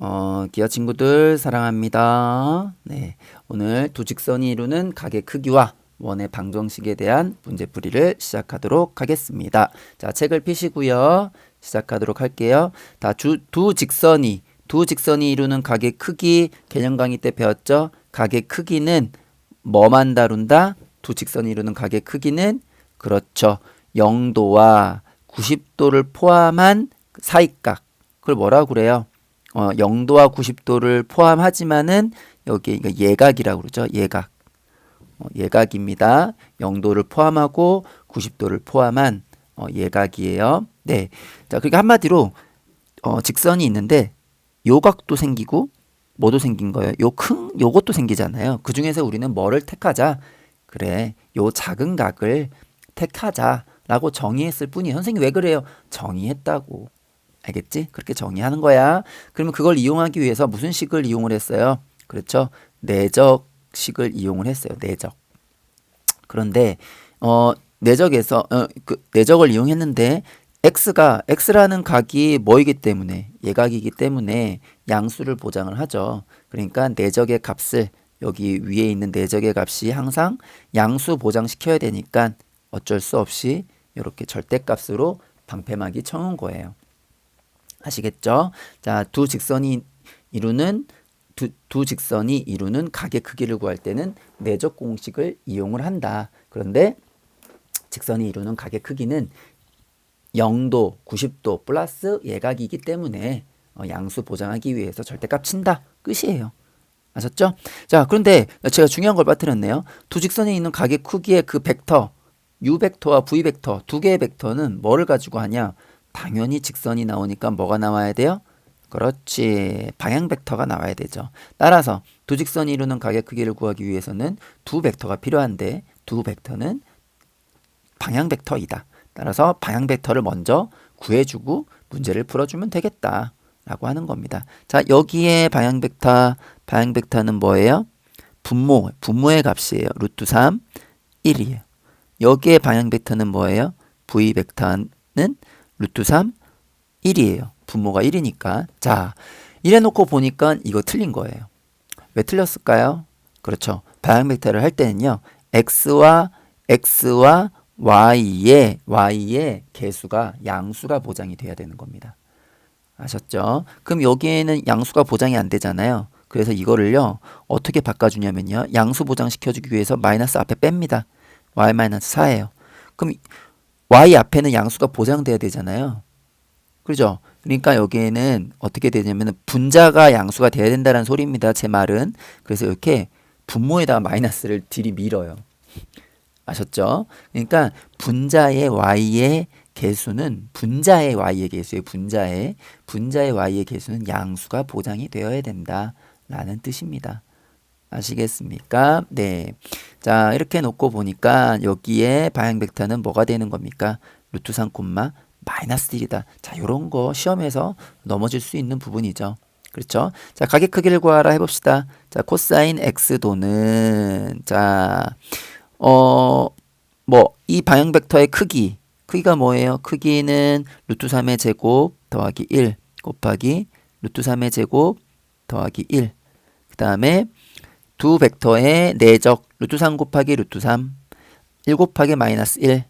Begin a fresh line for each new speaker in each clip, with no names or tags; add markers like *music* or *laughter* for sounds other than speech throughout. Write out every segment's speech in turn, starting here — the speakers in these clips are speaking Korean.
어, 기아 친구들 사랑합니다. 네. 오늘 두 직선이 이루는 각의 크기와 원의 방정식에 대한 문제풀이를 시작하도록 하겠습니다. 자, 책을 펴시고요. 시작하도록 할게요. 다 주, 두 직선이 두 직선이 이루는 각의 크기 개념 강의 때 배웠죠? 각의 크기는 뭐만 다룬다? 두 직선이 이루는 각의 크기는 그렇죠. 0도와 90도를 포함한 사이각. 그걸 뭐라고 그래요? 어, 0도와 90도를 포함하지만은 여기 이거 예각이라고 그러죠. 예각. 어, 예각입니다. 0도를 포함하고 90도를 포함한 어, 예각이에요. 네. 자, 그러니까 한마디로 어, 직선이 있는데 요각도 생기고 뭐도 생긴 거예요. 요 큰 요것도 생기잖아요. 그 중에서 우리는 뭐를 택하자? 그래. 요 작은 각을 택하자라고 정의했을 뿐이 선생님 왜 그래요? 정의했다고. 알겠지? 그렇게 정의하는 거야. 그러면 그걸 이용하기 위해서 무슨 식을 이용을 했어요? 그렇죠? 내적식을 이용을 했어요. 내적. 그런데 어 내적에서 어, 그 내적을 이용했는데 x가 x라는 각이 뭐이기 때문에 예각이기 때문에 양수를 보장을 하죠. 그러니까 내적의 값을 여기 위에 있는 내적의 값이 항상 양수 보장시켜야 되니까 어쩔 수 없이 이렇게 절대값으로 방패막이 쳐놓은 거예요. 아시겠죠? 자, 두 직선이 이루는 두, 두 직선이 이루는 각의 크기를 구할 때는 내적 공식을 이용을 한다. 그런데 직선이 이루는 각의 크기는 0도, 90도 플러스 예각이기 때문에 어, 양수 보장하기 위해서 절대값 친다. 끝이에요. 아셨죠? 자, 그런데 제가 중요한 걸 빠뜨렸네요. 두 직선에 있는 각의 크기의 그 벡터, u 벡터와 v 벡터 두 개의 벡터는 뭐를 가지고 하냐? 당연히 직선이 나오니까 뭐가 나와야 돼요? 그렇지. 방향 벡터가 나와야 되죠. 따라서 두 직선이 이루는 각의 크기를 구하기 위해서는 두 벡터가 필요한데 두 벡터는 방향 벡터이다. 따라서 방향 벡터를 먼저 구해주고 문제를 풀어주면 되겠다. 라고 하는 겁니다. 자, 여기에 방향 벡터, 방향 벡터는 뭐예요? 분모, 분모의 값이에요. 루트 3, 1이에요. 여기에 방향 벡터는 뭐예요? v 벡터는 루트 3, 1이에요. 분모가 1이니까. 자, 이래 놓고 보니까 이거 틀린 거예요. 왜 틀렸을까요? 그렇죠. 방향 벡터를 할 때는요. x와 x와 y의 y의 개수가 양수가 보장이 돼야 되는 겁니다. 아셨죠? 그럼 여기에는 양수가 보장이 안 되잖아요. 그래서 이거를요. 어떻게 바꿔 주냐면요. 양수 보장 시켜 주기 위해서 마이너스 앞에 뺍니다. y 마이너스 4예요. 그럼 y 앞에는 양수가 보장돼야 되잖아요. 그죠? 그러니까 여기에는 어떻게 되냐면 분자가 양수가 돼야 된다는 소리입니다. 제 말은. 그래서 이렇게 분모에다가 마이너스를 들이밀어요. 아셨죠? 그러니까 분자의 y의 개수는 분자의 y의 개수의 분자의 분자의 y의 개수는 양수가 보장이 되어야 된다라는 뜻입니다. 아시겠습니까? 네. 자, 이렇게 놓고 보니까 여기에 방향 벡터는 뭐가 되는 겁니까? 루트 3 콤마 마이너스 1이다. 자, 요런 거 시험에서 넘어질 수 있는 부분이죠. 그렇죠? 자, 가격 크기를 구하라 해 봅시다. 자, 코사인 x도는 자, 어, 뭐, 이 방향 벡터의 크기, 크기가 뭐예요? 크기는 루트 3의 제곱 더하기 1 곱하기 루트 3의 제곱 더하기 1. 그 다음에 두 벡터의 내적 루트 3 곱하기 루트 3 1 곱하기 마이너스 1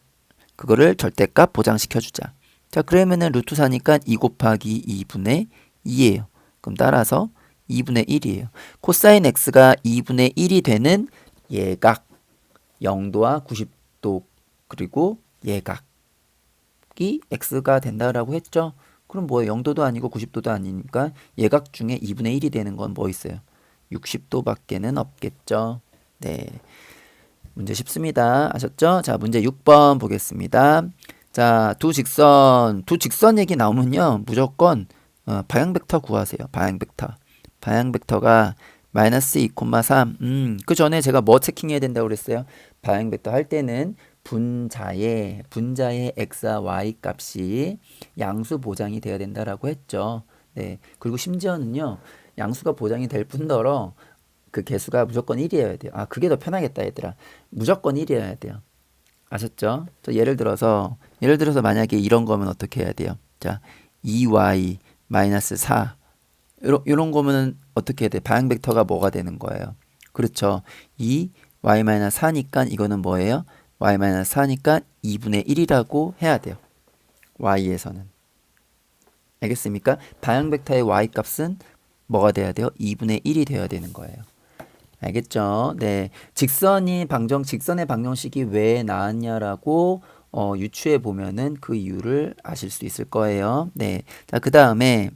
그거를 절대값 보장시켜 주자. 자 그러면은 루트 4니까 2 곱하기 2분의 2예요. 그럼 따라서 2분의 1이에요. 코사인 x가 2분의 1이 되는 예각 0도와 90도 그리고 예각이 x가 된다라고 했죠. 그럼 뭐예요? 0도도 아니고 90도도 아니니까 예각 중에 2분의 1이 되는 건 뭐 있어요? 60도밖에는 없겠죠. 네. 문제 쉽습니다. 아셨죠? 자, 문제 6번 보겠습니다. 자, 두 직선, 두 직선 얘기 나오면요. 무조건 어, 방향 벡터 구하세요. 방향 벡터. 방향 벡터가 마이너스 2,3. 음, 그 전에 제가 뭐 체킹해야 된다고 그랬어요? 방향 벡터 할 때는 분자의 분자의 x와 y 값이 양수 보장이 돼야 된다라고 했죠. 네. 그리고 심지어는요. 양수가 보장이 될 뿐더러 그 개수가 무조건 1이어야 돼요. 아, 그게 더 편하겠다, 얘들아. 무조건 1이어야 돼요. 아셨죠? 저 예를 들어서 예를 들어서 만약에 이런 거면 어떻게 해야 돼요? 자, 2y 마이너스 4 요런, 요런 거면은 어떻게 해야 돼? 방향 벡터가 뭐가 되는 거예요? 그렇죠. 2 y-4니까 이거는 뭐예요? y-4니까 2분의 1이라고 해야 돼요. y에서는. 알겠습니까? 방향 벡터의 y 값은 뭐가 돼야 돼요? 2분의 1이 되어야 되는 거예요. 알겠죠? 네. 직선이 방정, 직선의 방정식이 왜 나왔냐라고 어, 유추해 보면은 그 이유를 아실 수 있을 거예요. 네. 자, 그 다음에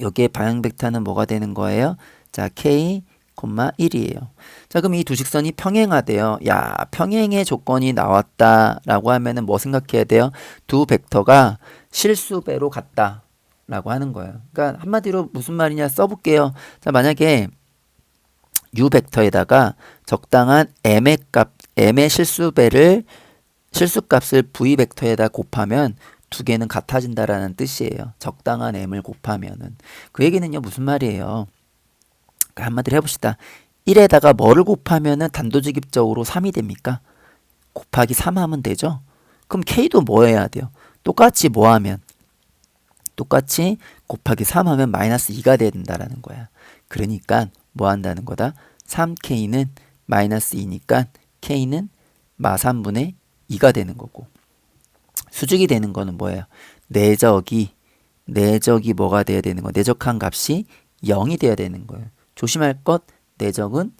여기에 방향 벡터는 뭐가 되는 거예요? 자, k, 1이에요. 자, 그럼 이 두 직선이 평행하대요. 야, 평행의 조건이 나왔다라고 하면은 뭐 생각해야 돼요? 두 벡터가 실수배로 같다. 라고 하는 거예요. 그러니까 한마디로 무슨 말이냐 써볼게요. 자, 만약에 u 벡터에다가 적당한 m의 값, m의 실수배를 실수값을 v 벡터에다 곱하면 두 개는 같아진다라는 뜻이에요. 적당한 m을 곱하면은 그 얘기는요 무슨 말이에요? 그러니까 한마디로 해봅시다. 1에다가 뭐를 곱하면은 단도직입적으로 3이 됩니까? 곱하기 3 하면 되죠? 그럼 k도 뭐 해야 돼요? 똑같이 뭐 하면? 똑같이 곱하기 3 하면 마이너스 2가 돼야 된다라는 거야. 그러니까 뭐 한다는 거다? 3k는 마이너스 2니까 k는 마 3분의 2가 되는 거고 수직이 되는 거는 뭐예요? 내적이 내적이 뭐가 돼야 되는 거? 내적한 값이 0이 돼야 되는 거예요. 조심할 것 내적은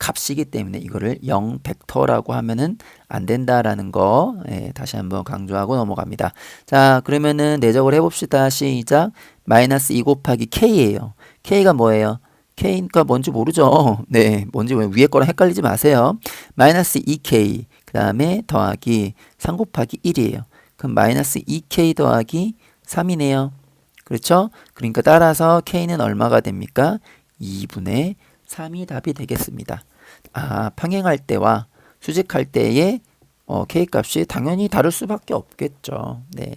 값이기 때문에 이거를 0 벡터라고 하면은 안 된다라는 거 예, 다시 한번 강조하고 넘어갑니다. 자 그러면은 내적을 해봅시다. 시작 마이너스 2 곱하기 k예요. k가 뭐예요? k가 뭔지 모르죠. *laughs* 네 뭔지 위에 거랑 헷갈리지 마세요. 마이너스 2k 그 다음에 더하기 3 곱하기 1이에요. 그럼 마이너스 2k 더하기 3이네요. 그렇죠? 그러니까 따라서 k는 얼마가 됩니까? 2분의 3이 답이 되겠습니다. 아, 평행할 때와 수직할 때의 어, k 값이 당연히 다를 수밖에 없겠죠. 네.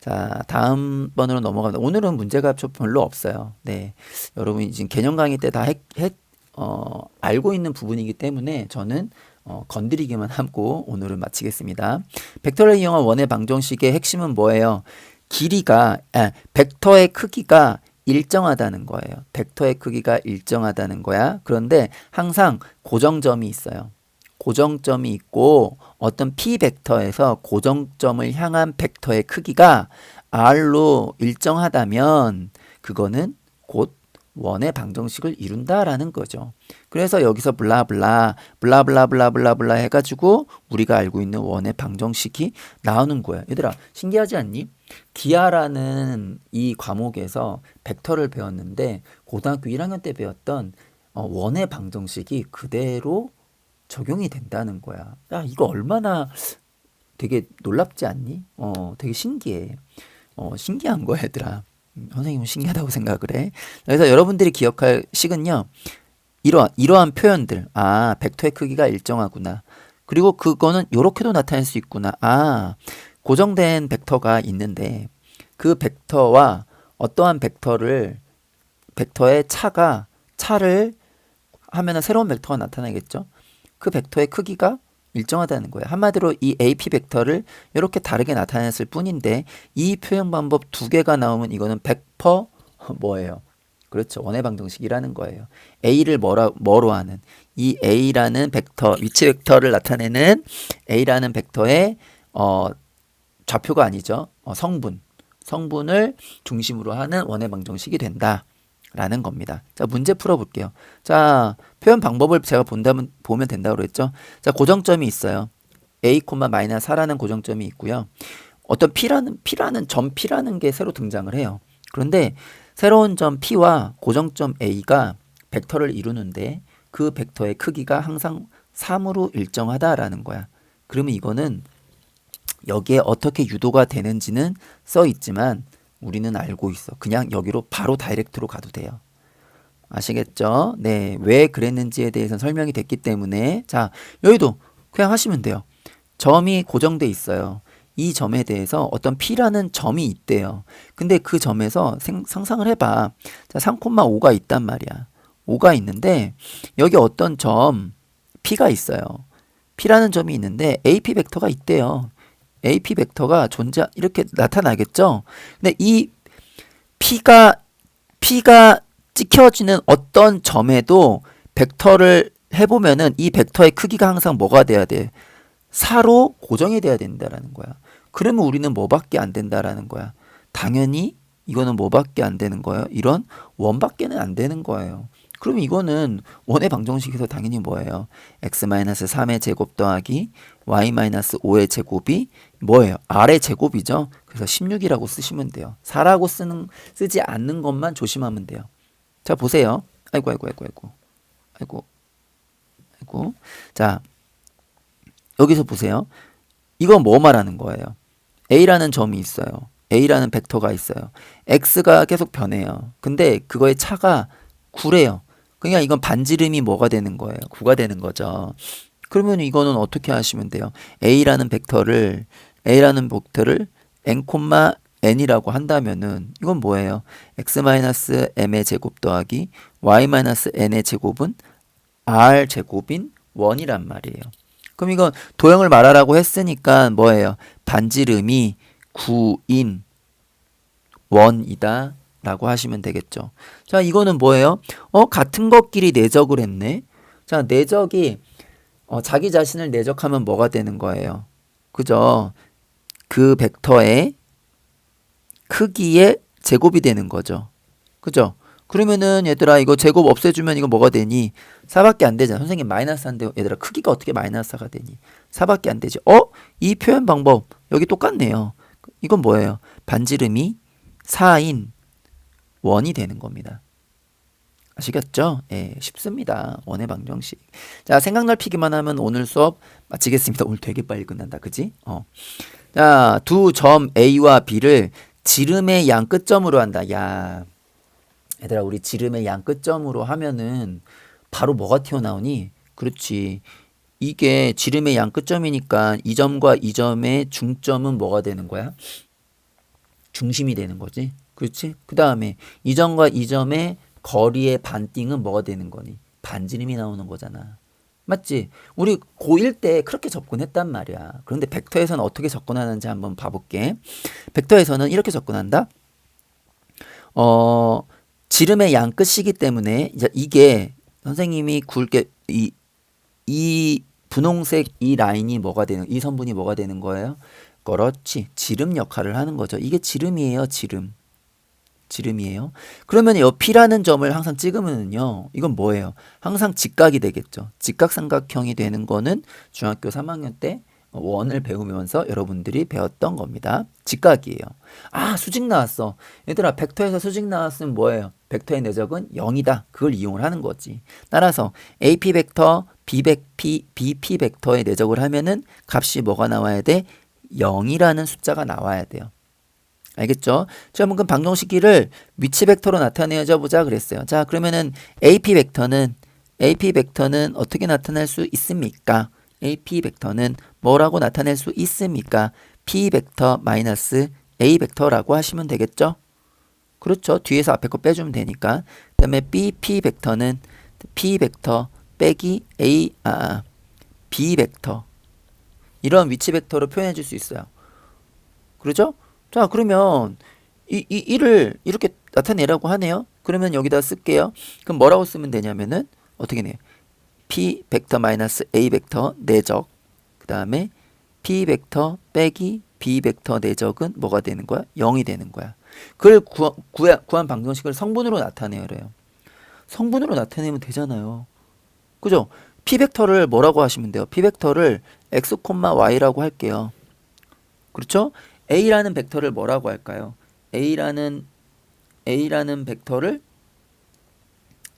자, 다음 번으로 넘어갑니다. 오늘은 문제가 좀 별로 없어요. 네. 여러분이 지금 개념 강의 때 다 했, 했, 어, 알고 있는 부분이기 때문에 저는 어, 건드리기만 하고 오늘은 마치겠습니다. 벡터를 이용한 원의 방정식의 핵심은 뭐예요? 길이가, 아, 벡터의 크기가 일정하다는 거예요. 벡터의 크기가 일정하다는 거야. 그런데 항상 고정점이 있어요. 고정점이 있고 어떤 p 벡터에서 고정점을 향한 벡터의 크기가 r로 일정하다면 그거는 곧 원의 방정식을 이룬다라는 거죠. 그래서 여기서 블라블라 블라블라블라블라블라 해가지고 우리가 알고 있는 원의 방정식이 나오는 거야. 얘들아 신기하지 않니? 기하라는 이 과목에서 벡터를 배웠는데 고등학교 1학년 때 배웠던 어, 원의 방정식이 그대로 적용이 된다는 거야. 야 이거 얼마나 되게 놀랍지 않니? 어 되게 신기해. 어 신기한 거야 얘들아. 음, 선생님은 신기하다고 생각을 해. 그래서 여러분들이 기억할 식은요. 이러한, 이러한 표현들. 아, 벡터의 크기가 일정하구나. 그리고 그거는 이렇게도 나타낼 수 있구나. 아, 고정된 벡터가 있는데 그 벡터와 어떠한 벡터를 벡터의 차가 차를 하면은 새로운 벡터가 나타나겠죠. 그 벡터의 크기가 일정하다는 거예요. 한마디로 이 AP 벡터를 이렇게 다르게 나타냈을 뿐인데 이 표현 방법 두 개가 나오면 이거는 100% 뭐예요? 그렇죠. 원의 방정식이라는 거예요. A를 뭐라, 뭐로 하는 이 A라는 벡터, 위치 벡터를 나타내는 A라는 벡터의 어, 좌표가 아니죠. 어, 성분. 성분을 중심으로 하는 원의 방정식이 된다. 라는 겁니다. 자, 문제 풀어볼게요. 자, 표현 방법을 제가 본다면, 보면 된다고 그랬죠. 자, 고정점이 있어요. a, 마이너스 4라는 고정점이 있고요. 어떤 p라는, p라는 점 p라는 게 새로 등장을 해요. 그런데 새로운 점 p와 고정점 a가 벡터를 이루는데 그 벡터의 크기가 항상 3으로 일정하다라는 거야. 그러면 이거는 여기에 어떻게 유도가 되는지는 써 있지만 우리는 알고 있어. 그냥 여기로 바로 다이렉트로 가도 돼요. 아시겠죠? 네. 왜 그랬는지에 대해서 설명이 됐기 때문에 자, 여기도 그냥 하시면 돼요. 점이 고정돼 있어요. 이 점에 대해서 어떤 P라는 점이 있대요. 근데 그 점에서 생, 상상을 해봐. 자, 3,5가 있단 말이야. 5가 있는데 여기 어떤 점 P가 있어요. P라는 점이 있는데 AP 벡터가 있대요. AP 벡터가 존재 이렇게 나타나겠죠. 근데 이 P가 P가 찍혀지는 어떤 점에도 벡터를 해보면은 이 벡터의 크기가 항상 뭐가 돼야 돼? 4로 고정이 돼야 된다라는 거야. 그러면 우리는 뭐밖에 안 된다라는 거야. 당연히 이거는 뭐밖에 안 되는 거예요? 이런 원밖에는 안 되는 거예요. 그럼 이거는 원의 방정식에서 당연히 뭐예요? x-3의 제곱 더하기 y-5의 제곱이 뭐예요? r의 제곱이죠. 그래서 16이라고 쓰시면 돼요. 4라고 쓰는 쓰지 않는 것만 조심하면 돼요. 자, 보세요. 아이고 아이고 아이고 아이고. 아이고. 아이고. 자. 여기서 보세요. 이건 뭐 말하는 거예요? a라는 점이 있어요. a라는 벡터가 있어요. x가 계속 변해요. 근데 그거의 차가 9래요. 그러니까 이건 반지름이 뭐가 되는 거예요? 9가 되는 거죠. 그러면 이거는 어떻게 하시면 돼요? a라는 벡터를 a라는 벡터를 n, n이라고 한다면은 이건 뭐예요? x-m의 제곱 더하기 y-n의 제곱은 r 제곱인 원이란 말이에요. 그럼 이건 도형을 말하라고 했으니까 뭐예요? 반지름이 9인 원이다 라고 하시면 되겠죠. 자, 이거는 뭐예요? 어, 같은 것끼리 내적을 했네. 자, 내적이 어, 자기 자신을 내적하면 뭐가 되는 거예요? 그죠? 그 벡터의 크기의 제곱이 되는 거죠. 그죠? 그러면은 얘들아 이거 제곱 없애주면 이거 뭐가 되니? 4밖에 안 되잖아. 선생님 마이너스 한데 얘들아 크기가 어떻게 마이너스가 되니? 4밖에 안 되지. 어? 이 표현 방법 여기 똑같네요. 이건 뭐예요? 반지름이 4인 원이 되는 겁니다. 아시겠죠? 예, 쉽습니다. 원의 방정식. 자, 생각 넓히기만 하면 오늘 수업 마치겠습니다. 오늘 되게 빨리 끝난다. 그지? 어. 자, 두 점 A와 B를 지름의 양 끝점으로 한다. 야. 얘들아, 우리 지름의 양 끝점으로 하면은 바로 뭐가 튀어나오니? 그렇지. 이게 지름의 양 끝점이니까 이 점과 이 점의 중점은 뭐가 되는 거야? 중심이 되는 거지. 그렇지? 그 다음에 이 점과 이 점의 거리의 반띵은 뭐가 되는 거니? 반지름이 나오는 거잖아. 맞지? 우리 고1 때 그렇게 접근했단 말이야. 그런데 벡터에서는 어떻게 접근하는지 한번 봐볼게. 벡터에서는 이렇게 접근한다. 어, 지름의 양 끝이기 때문에 이게 선생님이 굵게 이, 이 분홍색 이 라인이 뭐가 되는 이 선분이 뭐가 되는 거예요? 그렇지. 지름 역할을 하는 거죠. 이게 지름이에요, 지름. 지름이에요. 그러면 이 P라는 점을 항상 찍으면요. 이건 뭐예요? 항상 직각이 되겠죠. 직각삼각형이 되는 거는 중학교 3학년 때 원을 배우면서 여러분들이 배웠던 겁니다. 직각이에요. 아, 수직 나왔어. 얘들아, 벡터에서 수직 나왔으면 뭐예요? 벡터의 내적은 0이다. 그걸 이용을 하는 거지. 따라서 AP 벡터, B 벡, P, BP 벡터의 내적을 하면은 값이 뭐가 나와야 돼? 0이라는 숫자가 나와야 돼요. 알겠죠? 자, 그럼 방정식기를 위치 벡터로 나타내자 보자 그랬어요. 자, 그러면은 AP 벡터는 AP 벡터는 어떻게 나타낼 수 있습니까? AP 벡터는 뭐라고 나타낼 수 있습니까? P 벡터 마이너스 A 벡터라고 하시면 되겠죠? 그렇죠. 뒤에서 앞에 거 빼주면 되니까. 그 다음에 BP 벡터는 P 벡터 빼기 A, 아, B 벡터. 이런 위치 벡터로 표현해 줄 수 있어요. 그러죠? 자, 그러면 이, 이, 이를 이렇게 나타내라고 하네요. 그러면 여기다 쓸게요. 그럼 뭐라고 쓰면 되냐면은 어떻게 돼요? P 벡터 마이너스 A 벡터 내적 그 다음에 P 벡터 빼기 B 벡터 내적은 뭐가 되는 거야? 0이 되는 거야. 그걸 구, 구, 구한 방정식을 성분으로 나타내래요. 성분으로 나타내면 되잖아요. 그죠? P 벡터를 뭐라고 하시면 돼요? P 벡터를 x, y라고 할게요. 그렇죠? A라는 벡터를 뭐라고 할까요? A라는 A라는 벡터를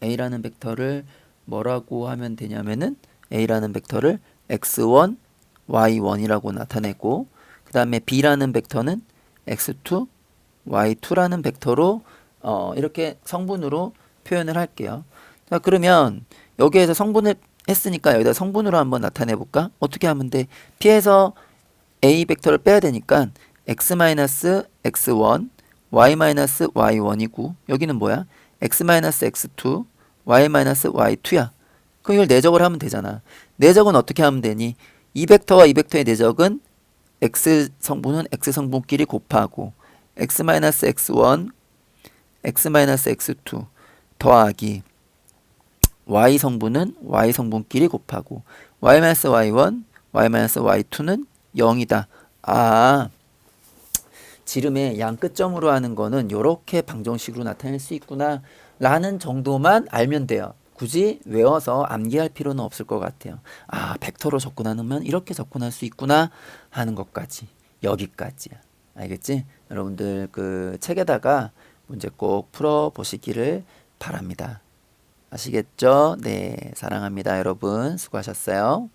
A라는 벡터를 뭐라고 하면 되냐면은 A라는 벡터를 x1, y1이라고 나타내고 그 다음에 B라는 벡터는 x2, y2라는 벡터로 어, 이렇게 성분으로 표현을 할게요. 자 그러면 여기에서 성분을 했으니까 여기다 성분으로 한번 나타내 볼까? 어떻게 하면 돼? P에서 A 벡터를 빼야 되니까 x-x1, y-y1이고 여기는 뭐야? x-x2, y-y2야. 그럼 이걸 내적을 하면 되잖아. 내적은 어떻게 하면 되니? 이 벡터와 이 벡터의 내적은 x 성분은 x 성분끼리 곱하고 x-x1, x-x2 더하기 y 성분은 y 성분끼리 곱하고 y-y1, y-y2는 0이다. 아, 지름의 양 끝점으로 하는 거는 이렇게 방정식으로 나타낼 수 있구나 라는 정도만 알면 돼요. 굳이 외워서 암기할 필요는 없을 것 같아요. 아, 벡터로 접근하면 이렇게 접근할 수 있구나 하는 것까지 여기까지야. 알겠지? 여러분들 그 책에다가 문제 꼭 풀어 보시기를 바랍니다. 아시겠죠? 네, 사랑합니다, 여러분. 수고하셨어요.